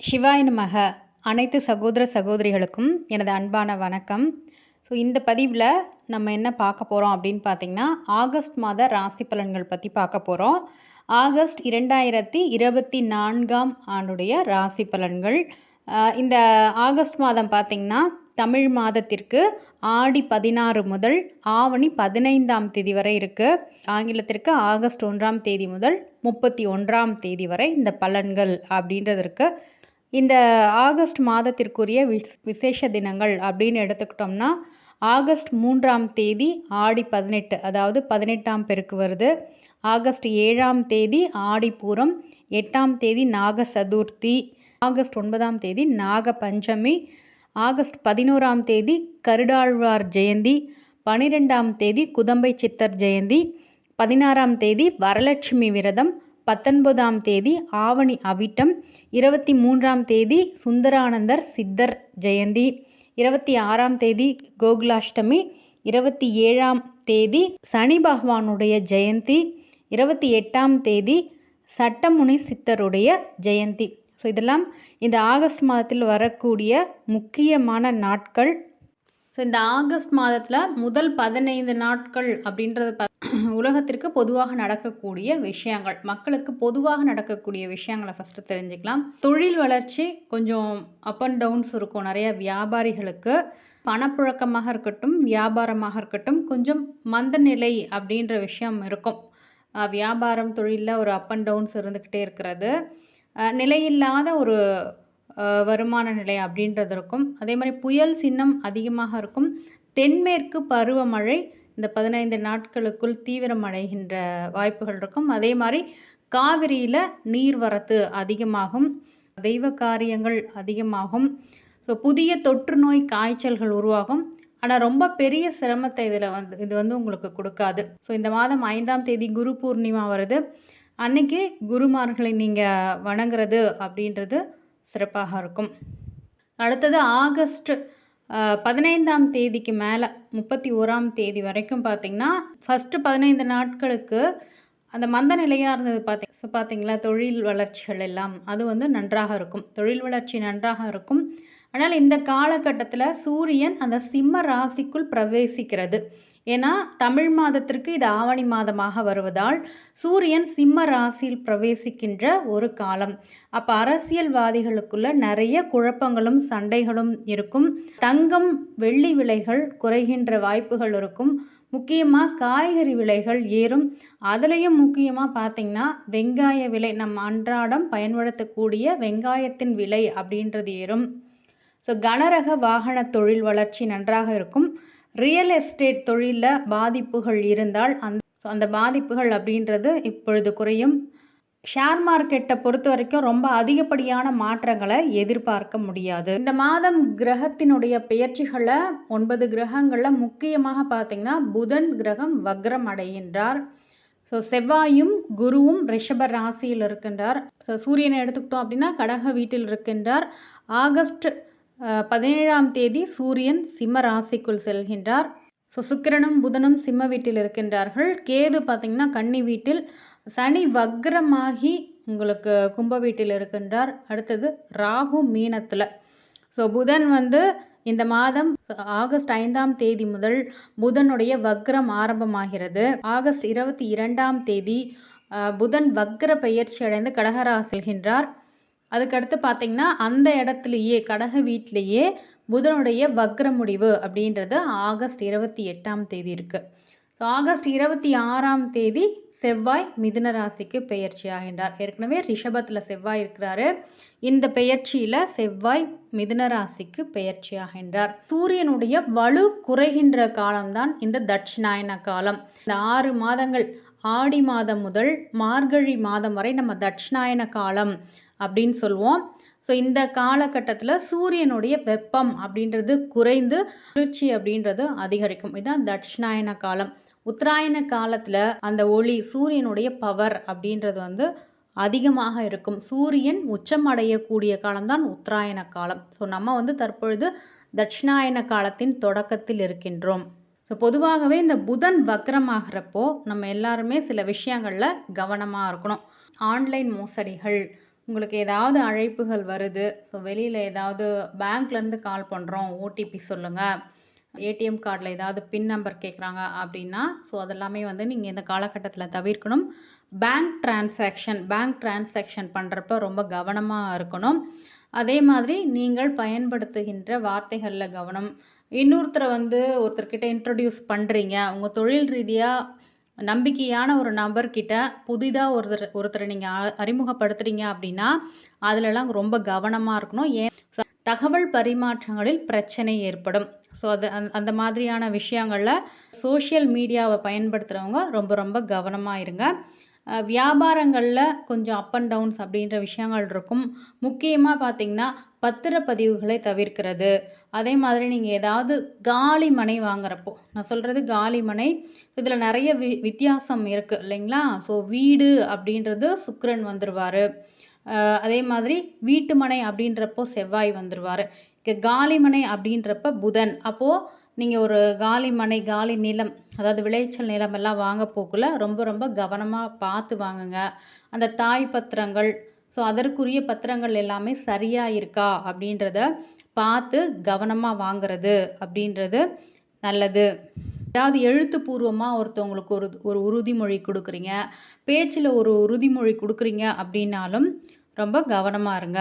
சிவாய நமக. அனைத்து சகோதர சகோதரிகளுக்கும் எனது அன்பான வணக்கம். ஸோ இந்த பதிவில் நம்ம என்ன பார்க்க போகிறோம் அப்படின்னு பார்த்தீங்கன்னா ஆகஸ்ட் மாத ராசி பலன்கள் பற்றி பார்க்க போகிறோம் ஆகஸ்ட் இரண்டாயிரத்தி இருபத்தி நான்காம் ஆண்டுடைய ராசி பலன்கள். இந்த ஆகஸ்ட் மாதம் பார்த்திங்கன்னா தமிழ் மாதத்திற்கு ஆடி பதினாறு முதல் ஆவணி பதினைந்தாம் தேதி வரை இருக்குது ஆங்கிலத்திற்கு ஆகஸ்ட் ஒன்றாம் தேதி முதல் முப்பத்தி ஒன்றாம் தேதி வரை இந்த பலன்கள் அப்படின்றது இருக்குது இந்த ஆகஸ்ட் மாதத்திற்குரிய விஸ் விசேஷ தினங்கள் அப்படின்னு எடுத்துக்கிட்டோம்னா ஆகஸ்ட் மூன்றாம் தேதி ஆடி பதினெட்டு அதாவது பதினெட்டாம் பெருக்கு வருது. ஆகஸ்ட் ஏழாம் தேதி ஆடிப்பூரம் எட்டாம் தேதி நாக சதுர்த்தி ஆகஸ்ட் ஒன்பதாம் தேதி நாக பஞ்சமி ஆகஸ்ட் பதினோராம் தேதி கருடாழ்வார் ஜெயந்தி பனிரெண்டாம் தேதி குதம்பை சித்தர் ஜெயந்தி பதினாறாம் தேதி வரலட்சுமி விரதம் பத்தொன்பதாம் தேதி ஆவணி அவிட்டம் இருபத்தி மூன்றாம் தேதி சுந்தரானந்தர் சித்தர் ஜெயந்தி இருபத்தி ஆறாம் தேதி கோகுலாஷ்டமி இருபத்தி ஏழாம் தேதி சனி பகவானுடைய ஜெயந்தி இருபத்தி எட்டாம் தேதி சட்டமுனி சித்தருடைய ஜெயந்தி. ஸோ இதெல்லாம் இந்த ஆகஸ்ட் மாதத்தில் வரக்கூடிய முக்கியமான நாட்கள் ஸோ இந்த ஆகஸ்ட் மாதத்தில் முதல் பதினைந்து நாட்கள் அப்படின்றது ப உலகத்திற்கு பொதுவாக நடக்கக்கூடிய விஷயங்கள். மக்களுக்கு பொதுவாக நடக்கக்கூடிய விஷயங்களை ஃபஸ்ட்டு தெரிஞ்சுக்கலாம். தொழில் வளர்ச்சி கொஞ்சம் அப் அண்ட் டவுன்ஸ் இருக்கும். நிறைய வியாபாரிகளுக்கு பணப்புழக்கமாக இருக்கட்டும் வியாபாரமாக இருக்கட்டும் கொஞ்சம் மந்த நிலை அப்படின்ற விஷயம் இருக்கும். வியாபாரம் தொழிலில் ஒரு அப் அண்ட் டவுன்ஸ் இருந்துக்கிட்டே இருக்கிறது. நிலையில்லாத ஒரு வருமான நிலை அப்படின்றது இருக்கும். அதே மாதிரி புயல் சின்னம் அதிகமாக இருக்கும். தென்மேற்கு பருவமழை இந்த பதினைந்து நாட்களுக்குள் தீவிரமடைகின்ற வாய்ப்புகள் இருக்கும். அதே மாதிரி காவிரியில் நீர்வரத்து அதிகமாகும். தெய்வ காரியங்கள் அதிகமாகும். ஸோ புதிய தொற்று நோய் காய்ச்சல்கள் உருவாகும். ஆனால் ரொம்ப பெரிய சிரமத்தை இதில் வந்து இது வந்து உங்களுக்கு கொடுக்காது. ஸோ இந்த மாதம் ஐந்தாம் தேதி குரு பூர்ணிமா வருது. அன்னைக்கு குருமார்களை நீங்கள் வணங்குறது அப்படின்றது சிறப்பாக இருக்கும். அடுத்தது ஆகஸ்ட் பதினைந்தாம் தேதிக்கு மேலே முப்பத்தி ஓராம் தேதி வரைக்கும் பார்த்தீங்கன்னா ஃபஸ்ட்டு பதினைந்து நாட்களுக்கு அந்த மந்த நிலையாக இருந்தது பார்த்தீங்க ஸோ பார்த்தீங்களா தொழில் வளர்ச்சிகள் எல்லாம் அது வந்து நன்றாக இருக்கும். தொழில் வளர்ச்சி நன்றாக இருக்கும். ஆனால் இந்த காலகட்டத்தில் சூரியன் அந்த சிம்ம ராசிக்குள் பிரவேசிக்கிறது. ஏன்னா தமிழ் மாதத்திற்கு இது ஆவணி மாதமாக வருவதால் சூரியன் சிம்ம ராசியில் பிரவேசிக்கின்ற ஒரு காலம். அப்போ அரசியல்வாதிகளுக்குள்ள நிறைய குழப்பங்களும் சண்டைகளும் இருக்கும். தங்கம் வெள்ளி விலைகள் குறைகின்ற வாய்ப்புகள் இருக்கும். முக்கியமாக காய்கறி விலைகள் ஏறும். அதுலேயும் முக்கியமாக பார்த்தீங்கன்னா வெங்காய விலை நம் அன்றாடம் பயன்படுத்தக்கூடிய வெங்காயத்தின் விலை அப்படின்றது ஏறும். ஸோ கனரக வாகன தொழில் வளர்ச்சி நன்றாக இருக்கும். ரியல் எஸ்டேட் தொழிலில் பாதிப்புகள் இருந்தால் அந்த அந்த பாதிப்புகள் அப்படின்றது இப்பொழுது குறையும். ஷேர் மார்க்கெட்டை பொறுத்த வரைக்கும் ரொம்ப அதிகப்படியான மாற்றங்களை எதிர்பார்க்க முடியாது. இந்த மாதம் கிரகத்தினுடைய பெயர்ச்சிகளை ஒன்பது கிரகங்களில் முக்கியமாக பார்த்தீங்கன்னா புதன் கிரகம் வக்ரம் அடைகின்றார். ஸோ செவ்வாயும் குருவும் ரிஷப ராசியில் இருக்கின்றார். ஸோ சூரியனை எடுத்துக்கிட்டோம் அப்படின்னா கடக வீட்டில் இருக்கின்றார். ஆகஸ்ட் பதினேழாம் தேதி சூரியன் சிம்ம ராசிக்குள் செல்கின்றார். ஸோ சுக்கிரனும் புதனும் சிம்ம வீட்டில் இருக்கின்றார்கள். கேது பார்த்திங்கன்னா கன்னி வீட்டில். சனி வக்ரமாகி உங்களுக்கு கும்ப வீட்டில் இருக்கின்றார். அடுத்தது ராகு மீனத்தில். ஸோ புதன் வந்து இந்த மாதம் ஆகஸ்ட் ஐந்தாம் தேதி முதல் புதனுடைய வக்ரம் ஆரம்பமாகிறது. ஆகஸ்ட் இருபத்தி இரண்டாம் தேதி புதன் வக்ர பயிற்சி அடைந்து கடகரா செல்கின்றார். அதுக்கடுத்து பார்த்தீங்கன்னா அந்த இடத்துலையே கடக வீட்டிலேயே புதனுடைய வக்ர முடிவு அப்படின்றது ஆகஸ்ட் இருபத்தி எட்டாம் தேதி இருக்குது ஸோ ஆகஸ்ட் இருபத்தி ஆறாம் தேதி செவ்வாய் மிதுன ராசிக்கு பெயர்ச்சி ஆகின்றார். ஏற்கனவே ரிஷபத்தில் செவ்வாய் இருக்கிறாரு. இந்த பெயர்ச்சியில் செவ்வாய் மிதுன ராசிக்கு பெயர்ச்சி ஆகின்றார். சூரியனுடைய வலு குறைகின்ற காலம்தான் இந்த தட்சிணாயன காலம். இந்த ஆறு மாதங்கள் ஆடி மாதம் முதல் மார்கழி மாதம் வரை நம்ம தட்சிணாயன காலம். அப்படின்னு சொல்லுவோம். ஸோ இந்த காலகட்டத்தில் சூரியனுடைய வெப்பம் அப்படின்றது குறைந்து குளிர்ச்சி அப்படின்றது அதிகரிக்கும். இதுதான் தட்சிணாயன காலம். உத்தராயண காலத்தில் அந்த ஒளி சூரியனுடைய பவர் அப்படின்றது வந்து அதிகமாக இருக்கும். சூரியன் உச்சம் அடையக்கூடிய காலம்தான் உத்தராயண காலம். ஸோ நம்ம வந்து தற்பொழுது தட்சிணாயன காலத்தின் தொடக்கத்தில் இருக்கின்றோம். ஸோ பொதுவாகவே இந்த புதன் வக்ரமாகிறப்போ நம்ம எல்லாருமே சில விஷயங்களில் கவனமாக இருக்கணும். ஆன்லைன் மோசடிகள் உங்களுக்கு ஏதாவது அழைப்புகள் வருது ஸோ வெளியில் ஏதாவது பேங்க்லேருந்து கால் பண்ணுறோம் ஓடிபி சொல்லுங்கள் ஏடிஎம் கார்டில் ஏதாவது பின் நம்பர் கேட்குறாங்க அப்படின்னா ஸோ அதெல்லாமே வந்து நீங்கள் இந்த காலகட்டத்தில் தவிர்க்கணும். பேங்க் டிரான்சாக்ஷன் பேங்க் டிரான்சாக்ஷன் பண்ணுறப்ப ரொம்ப கவனமாக இருக்கணும். அதே மாதிரி நீங்கள் பயன்படுத்துகின்ற வார்த்தைகளில் கவனம். இன்னொருத்தரை வந்து ஒருத்தர்கிட்ட இன்ட்ரடியூஸ் பண்ணுறீங்க உங்கள் தொழில் ரீதியாக நம்பிக்கையான ஒரு நபர்கிட்ட புதிதாக ஒருத்தர் ஒருத்தரை நீங்கள் அறிமுகப்படுத்துகிறீங்க அப்படின்னா அதிலலாம் ரொம்ப கவனமாக இருக்கணும். ஏன்? தகவல் பரிமாற்றங்களில் பிரச்சனை ஏற்படும். ஸோ அது அந்த மாதிரியான விஷயங்களில் சோஷியல் மீடியாவை பயன்படுத்துகிறவங்க ரொம்ப ரொம்ப கவனமாக இருங்க. வியாபாரங்களில் கொஞ்சம் அப் அண்ட் டவுன்ஸ் அப்படின்ற விஷயங்கள் இருக்கும். முக்கியமாக பார்த்தீங்கன்னா பத்திரப்பதிவுகளை தவிர்க்கிறது. அதே மாதிரி நீங்கள் ஏதாவது காலி மனை வாங்குறப்போ நான் சொல்கிறது காலி மனை இதில் நிறைய வி வித்தியாசம் இருக்குது இல்லைங்களா? ஸோ வீடு அப்படின்றது சுக்கரன் வந்துடுவார் அதே மாதிரி வீட்டு மனை அப்படின்றப்போ செவ்வாய் வந்துடுவார் காலிமனை காலி மனை அப்படின்றப்ப புதன். அப்போது நீங்கள் ஒரு காலி மனை காலி நிலம் அதாவது விளைச்சல் நிலம் எல்லாம் வாங்க போக்குள்ள ரொம்ப ரொம்ப கவனமாக பார்த்து வாங்குங்க. அந்த தாய் பத்திரங்கள் ஸோ அதற்குரிய பத்திரங்கள் எல்லாமே சரியாக இருக்கா அப்படின்றத பார்த்து கவனமாக வாங்குறது அப்படின்றது நல்லது. அதாவது எழுத்துப்பூர்வமாக ஒருத்தவங்களுக்கு ஒரு ஒரு உறுதிமொழி கொடுக்குறீங்க. பேச்சில் ஒரு உறுதிமொழி கொடுக்குறீங்க அப்படின்னாலும் ரொம்ப கவனமாக இருங்க.